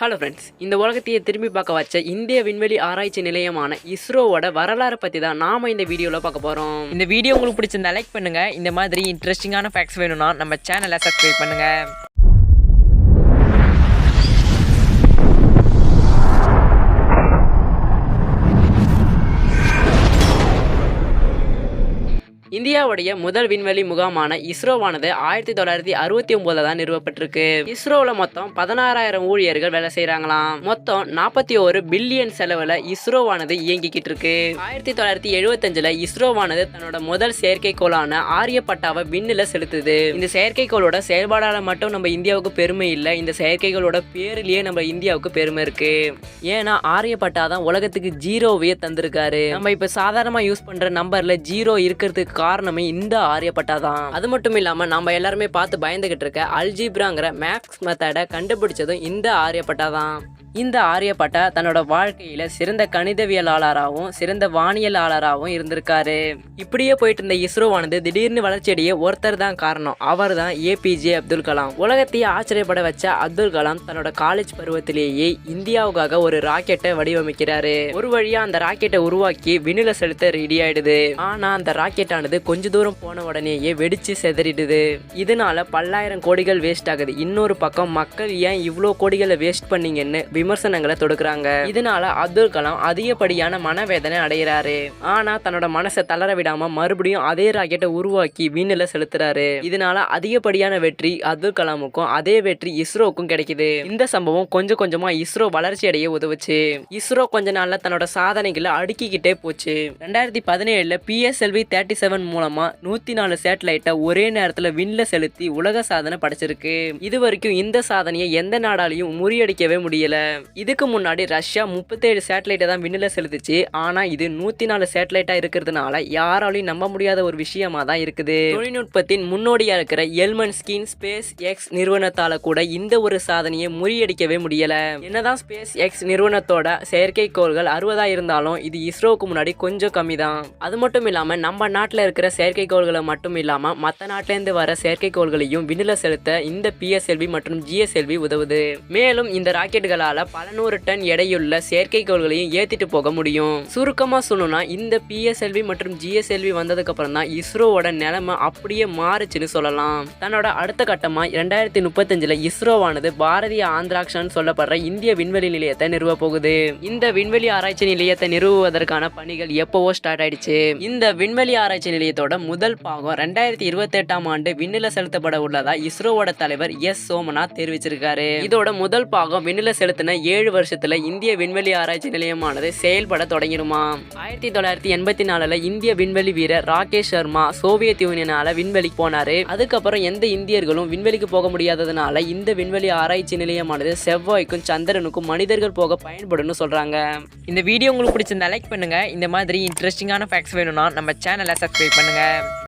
Hello friends இந்த உலகத்தையே திரும்பி பார்க்க வச்ச இந்திய விண்வெளி ஆராய்ச்சி நிலையமான இஸ்ரோவோட வரலாறு பற்றி தான் நாம் இந்த வீடியோவில் பார்க்க போகிறோம் இந்த வீடியோ உங்களுக்கு பிடிச்சிருந்தா லைக் பண்ணுங்கள் இந்த மாதிரி இன்ட்ரெஸ்டிங்கான ஃபேக்ட்ஸ் வேணும்னா நம்ம சேனலை சப்ஸ்கிரைப் பண்ணுங்கள் இந்தியாவுடைய முதல் விண்வெளி முகாமான இஸ்ரோவானது ஆயிரத்தி தொள்ளாயிரத்தி அறுபத்தி ஒன்பதுல தான் நிறுவப்பட்டிருக்கு. இஸ்ரோவில் மொத்தம் பதினாறாயிரம் ஊழியர்கள் வேலை செய்கிறாங்களாம் மொத்தம் நாற்பத்தி ஒரு பில்லியன் செலவில் இஸ்ரோவானது இயங்கிக்கிட்டு இருக்கு ஆயிரத்தி தொள்ளாயிரத்தி எழுபத்தஞ்சில் இஸ்ரோவானது தன்னோட முதல் செயற்கைக்கோளான ஆரியப்பட்டாவை விண்ணில் செலுத்துது. இந்த செயற்கைக்கோளோட செயல்பாடால் மட்டும் நம்ம இந்தியாவுக்கு பெருமை இல்லை இந்த செயற்கைகளோட பேரிலேயே நம்ம இந்தியாவுக்கு பெருமை இருக்கு. ஏன்னா ஆரியப்பட்டா தான் உலகத்துக்கு ஜீரோவையே தந்திருக்காரு. நம்ம இப்போ சாதாரணமாக யூஸ் பண்ணுற நம்பரில் ஜீரோ இருக்கிறதுக்கு காரணமே இந்த ஆரியப்பட்டா தான் அது மட்டும் இல்லாம நம்ம எல்லாருமே பார்த்து பயந்துகிட்டு இருக்க அல்ஜிப்ராங்கிற மேக்ஸ் மெத்தடை கண்டுபிடிச்சதும் இந்த ஆரியப்பட்டா தான் இந்த ஆரியப்பட்டா தன்னோட வாழ்க்கையில சிறந்த கணிதவியலாளராகவும் சிறந்த வானியலாளராகவும் இருந்திருக்காரு. இப்படியே போயிட்டு இருந்த இஸ்ரோவானது திடீர்னு வளர்ச்சியடைய ஒருத்தர் தான் காரணம். அவர் தான் ஏபிஜே அப்துல் கலாம். உலகத்தையே ஆச்சரியப்பட வச்ச அப்துல் கலாம் தன்னோட காலேஜ் பருவத்திலேயே இந்தியாவுக்காக ஒரு ராக்கெட்டை வடிவமைக்கிறாரு. ஒரு வழியா அந்த ராக்கெட்டை உருவாக்கி விண்ணில செலுத்த ரெடி ஆயிடுது. ஆனா அந்த ராக்கெட்டானது கொஞ்ச தூரம் போன உடனேயே வெடிச்சு செதறிடுது. இதனால பல்லாயிரம் கோடிகள் வேஸ்ட் ஆகுது. இன்னொரு பக்கம் மக்கள் ஏன் இவ்வளோ கோடிகளை வேஸ்ட் பண்ணீங்கன்னு விமர்சனங்களை தொடுக்குறாங்க. இதனால அப்துல் கலாம் அதிகப்படியான மனவேதனை அடைகிறாரு ஆனா தன்னோட மனசை தளர விடாம மறுபடியும் அதே ராக்கெட்டை உருவாக்கி விண்ணில செலுத்துறாரு. இதனால அதிகப்படியான வெற்றி அப்துல் கலாமுக்கும் அதே வெற்றி இஸ்ரோவுக்கும் கிடைக்குது. இந்த சம்பவம் கொஞ்சம் கொஞ்சமா இஸ்ரோ வளர்ச்சி அடைய உதவுச்சு. இஸ்ரோ கொஞ்ச நாள்ல தன்னோட சாதனைகளை அடுக்கிக்கிட்டே போச்சு. ரெண்டாயிரத்தி பதினேழுல பிஎஸ்எல்வி தேர்ட்டி செவன் மூலமா நூத்தி நாலு சேட்டலைட்டை ஒரே நேரத்துல விண்ல செலுத்தி உலக சாதனை படைச்சிருக்கு. இது வரைக்கும் இந்த சாதனையை எந்த நாடாலையும் முறியடிக்கவே முடியல. இதுக்கு முன்னாடி ரஷ்யா முப்பத்தேழு சேட்டலைட்டை தான் விண்ணில் செலுத்துச்சு. ஆனால் இது நூற்றி நாலு சேட்டலைட்டாக இருக்கிறதுனால யாராலையும் நம்ப முடியாத ஒரு விஷயமா தான் இருக்குது. தொழில்நுட்பத்தின் முன்னோடியாக இருக்கிற எல்மன் ஸ்கின் ஸ்பேஸ் எக்ஸ் நிறுவனத்தால் கூட இந்த ஒரு சாதனையை முறியடிக்கவே முடியலை. என்னதான் ஸ்பேஸ் எக்ஸ் நிறுவனத்தோட செயற்கைக்கோள்கள் அறுபதாக இருந்தாலும் இது இஸ்ரோவுக்கு முன்னாடி கொஞ்சம் கம்மி தான் அது மட்டும் இல்லாமல் நம்ம நாட்டில் இருக்கிற செயற்கைக்கோள்களை மட்டும் இல்லாமல் மற்ற நாட்டிலேருந்து வர செயற்கைக்கோள்களையும் விண்ணில் செலுத்த இந்த பிஎஸ்எல்வி மற்றும் ஜிஎஸ்எல்வி உதவுது. மேலும் இந்த ராக்கெட்டுகளால் பல நூறு டன் எடையுள்ள செயற்கைக்கோள்களையும் ஏத்திட்டு போக முடியும். சுருக்கமா சொல்லணும்னா இந்த பிஎஸ்எல்வி மற்றும் ஜிஎஸ்எல்வி வந்ததுக்கு அப்புறம் தான் இஸ்ரோவோட நிலைமை அப்படியே மாறுச்சுன்னு சொல்லலாம். தன்னோட அடுத்த கட்டமா இரண்டாயிரத்தி முப்பத்தஞ்சுல இஸ்ரோவானது பாரதிய ஆந்திராக்ஷன் சொல்லப்படுற இந்திய விண்வெளி நிலையத்தை நிறுவ போகுது. இந்த விண்வெளி ஆராய்ச்சி நிலையத்தை நிறுவுவதற்கான பணிகள் எப்பவோ ஸ்டார்ட் ஆயிடுச்சு. இந்த விண்வெளி ஆராய்ச்சி நிலையத்தோட முதல் பாகம் ரெண்டாயிரத்தி இருபத்தி எட்டாம் ஆண்டு விண்ணில செலுத்தப்பட உள்ளதா இஸ்ரோவோட தலைவர் எஸ் சோமநாத் தெரிவிச்சிருக்காரு. இதோட முதல் பாகம் விண்ணில செலுத்தின ஏழு வருஷத்தில் இந்திய விண்வெளி ஆராய்ச்சி நிலையமானது செயல்பட தொடங்கிடுமா? ஆயிரத்தி தொள்ளாயிரத்தி எண்பத்தி நாலுல இந்திய விண்வெளி வீரர் ராகேஷ் சர்மா சோவியத் யூனியனால விண்வெளிக்கு போனாரு. அதுக்கப்புறம் எந்த இந்தியர்களும் விண்வெளிக்கு போக முடியாததுனால இந்த விண்வெளி ஆராய்ச்சி நிலையமானது செவ்வாய்க்கும் சந்திரனுக்கும் மனிதர்கள் போக பயன்படும்னு சொல்கிறாங்க இந்த வீடியோ உங்களுக்கு பிடிச்சிருந்தா லைக் பண்ணுங்கள் இந்த மாதிரி இன்ட்ரெஸ்டிங்கான ஃபேக்ட்ஸ் வேணும்னா நம்ம சேனலை சப்ஸ்கிரைப் பண்ணுங்கள்